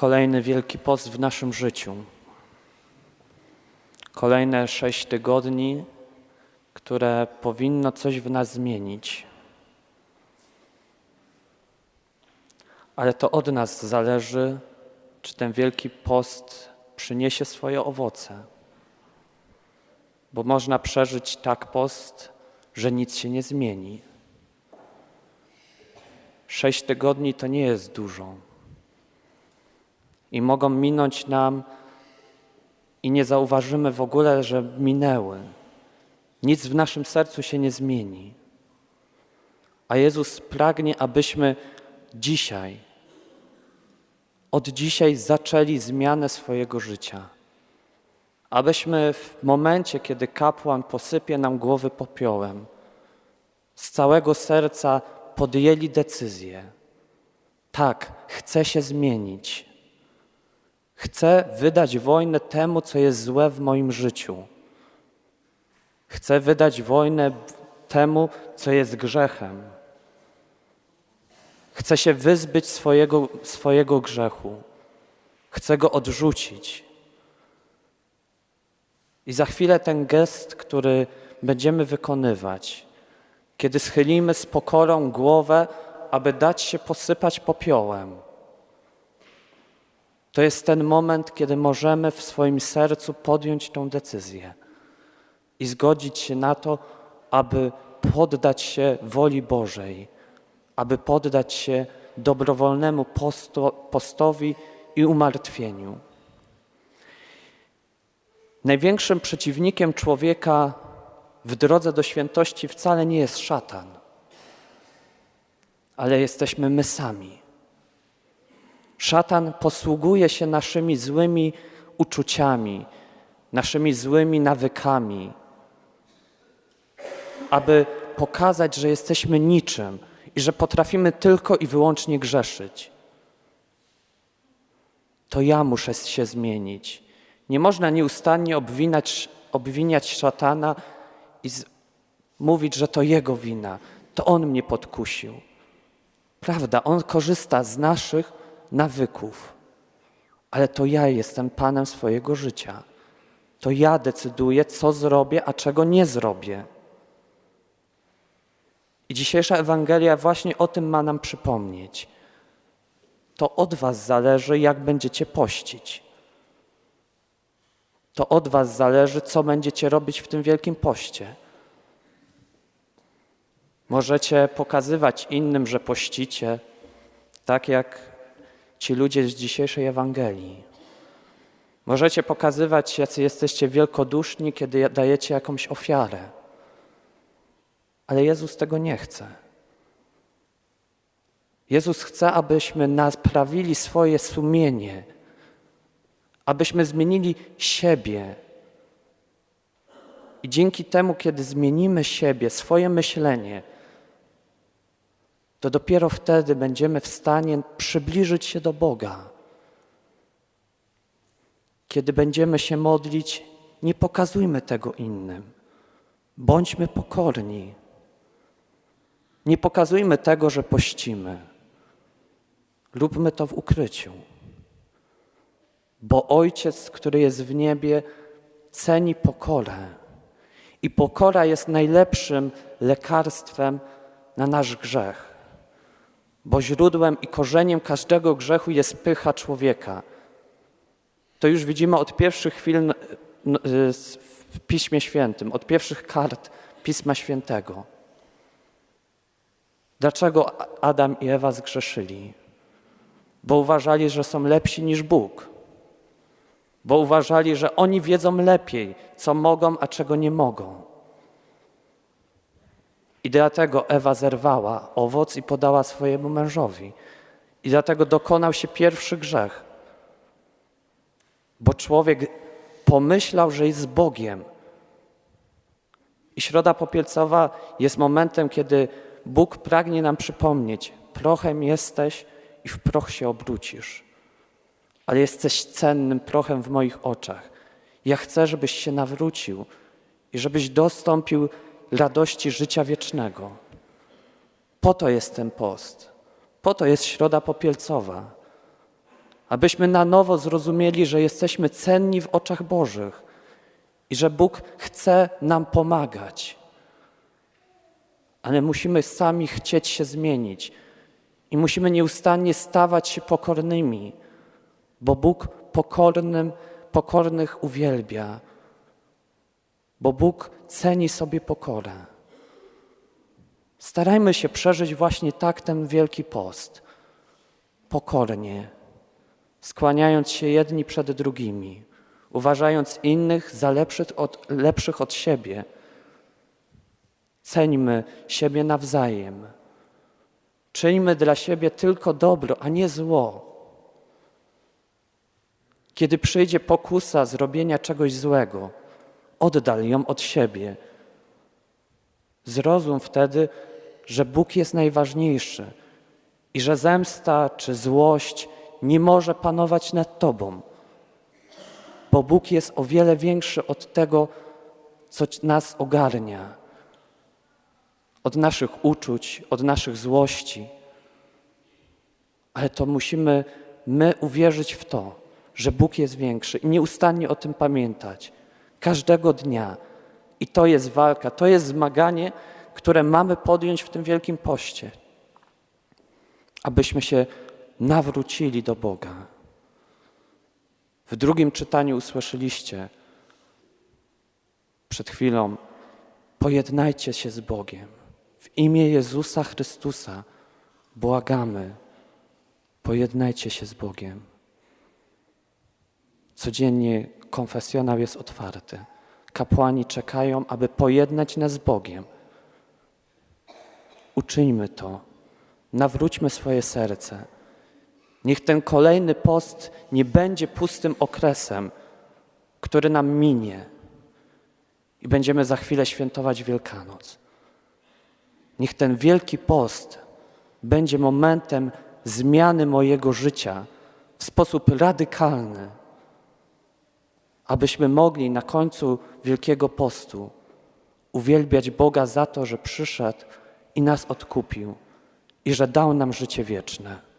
Kolejny wielki post w naszym życiu. Kolejne sześć tygodni, które powinno coś w nas zmienić. Ale to od nas zależy, czy ten wielki post przyniesie swoje owoce. Bo można przeżyć tak post, że nic się nie zmieni. Sześć tygodni to nie jest dużo. I mogą minąć nam i nie zauważymy w ogóle, że minęły. Nic w naszym sercu się nie zmieni. A Jezus pragnie, abyśmy dzisiaj, od dzisiaj zaczęli zmianę swojego życia. Abyśmy w momencie, kiedy kapłan posypie nam głowy popiołem, z całego serca podjęli decyzję. Tak, chcę się zmienić. Chcę wydać wojnę temu, co jest złe w moim życiu. Chcę wydać wojnę temu, co jest grzechem. Chcę się wyzbyć swojego, swojego grzechu. Chcę go odrzucić. I za chwilę ten gest, który będziemy wykonywać, kiedy schylimy z pokorą głowę, aby dać się posypać popiołem. To jest ten moment, kiedy możemy w swoim sercu podjąć tą decyzję i zgodzić się na to, aby poddać się woli Bożej, aby poddać się dobrowolnemu posto, postowi i umartwieniu. Największym przeciwnikiem człowieka w drodze do świętości wcale nie jest szatan, ale jesteśmy my sami. Szatan posługuje się naszymi złymi uczuciami, naszymi złymi nawykami, aby pokazać, że jesteśmy niczym i że potrafimy tylko i wyłącznie grzeszyć. To ja muszę się zmienić. Nie można nieustannie obwinać, obwiniać szatana i z, mówić, że to jego wina, to on mnie podkusił. Prawda, on korzysta z naszych nawyków, ale to ja jestem panem swojego życia. To ja decyduję, co zrobię, a czego nie zrobię. I dzisiejsza Ewangelia właśnie o tym ma nam przypomnieć. To od Was zależy, jak będziecie pościć. To od Was zależy, co będziecie robić w tym wielkim poście. Możecie pokazywać innym, że pościcie, tak jak ci ludzie z dzisiejszej Ewangelii. Możecie pokazywać, jacy jesteście wielkoduszni, kiedy dajecie jakąś ofiarę. Ale Jezus tego nie chce. Jezus chce, abyśmy naprawili swoje sumienie, abyśmy zmienili siebie. I dzięki temu, kiedy zmienimy siebie, swoje myślenie, to dopiero wtedy będziemy w stanie przybliżyć się do Boga. Kiedy będziemy się modlić, nie pokazujmy tego innym. Bądźmy pokorni. Nie pokazujmy tego, że pościmy. Róbmy to w ukryciu. Bo Ojciec, który jest w niebie, ceni pokorę. I pokora jest najlepszym lekarstwem na nasz grzech. Bo źródłem i korzeniem każdego grzechu jest pycha człowieka. To już widzimy od pierwszych chwil w Piśmie Świętym, od pierwszych kart Pisma Świętego. Dlaczego Adam i Ewa zgrzeszyli? Bo uważali, że są lepsi niż Bóg. Bo uważali, że oni wiedzą lepiej, co mogą, a czego nie mogą. I dlatego Ewa zerwała owoc i podała swojemu mężowi. I dlatego dokonał się pierwszy grzech. Bo człowiek pomyślał, że jest Bogiem. I środa popielcowa jest momentem, kiedy Bóg pragnie nam przypomnieć: prochem jesteś i w proch się obrócisz. Ale jesteś cennym prochem w moich oczach. Ja chcę, żebyś się nawrócił i żebyś dostąpił radości życia wiecznego. Po to jest ten post. Po to jest środa popielcowa. abyśmy na nowo zrozumieli, że jesteśmy cenni w oczach Bożych i że Bóg chce nam pomagać. Ale musimy sami chcieć się zmienić i musimy nieustannie stawać się pokornymi, bo Bóg pokornym, pokornych uwielbia, bo Bóg ceni sobie pokorę. Starajmy się przeżyć właśnie tak ten wielki post. Pokornie, skłaniając się jedni przed drugimi, uważając innych za lepszych od, lepszych od siebie. Ceńmy siebie nawzajem. Czyńmy dla siebie tylko dobro, a nie zło. Kiedy przyjdzie pokusa zrobienia czegoś złego, oddal ją od siebie. Zrozum wtedy, że Bóg jest najważniejszy i że zemsta czy złość nie może panować nad Tobą, bo Bóg jest o wiele większy od tego, co nas ogarnia, od naszych uczuć, od naszych złości. Ale to musimy my uwierzyć w to, że Bóg jest większy i nieustannie o tym pamiętać. Każdego dnia. I to jest walka, to jest zmaganie, które mamy podjąć w tym wielkim poście, abyśmy się nawrócili do Boga. W drugim czytaniu usłyszeliście przed chwilą: pojednajcie się z Bogiem. W imię Jezusa Chrystusa błagamy, pojednajcie się z Bogiem. Codziennie konfesjonał jest otwarty. Kapłani czekają, aby pojednać nas z Bogiem. Uczyńmy to. Nawróćmy swoje serce. Niech ten kolejny post nie będzie pustym okresem, który nam minie i będziemy za chwilę świętować Wielkanoc. Niech ten wielki post będzie momentem zmiany mojego życia w sposób radykalny abyśmy mogli na końcu Wielkiego Postu uwielbiać Boga za to, że przyszedł i nas odkupił i że dał nam życie wieczne.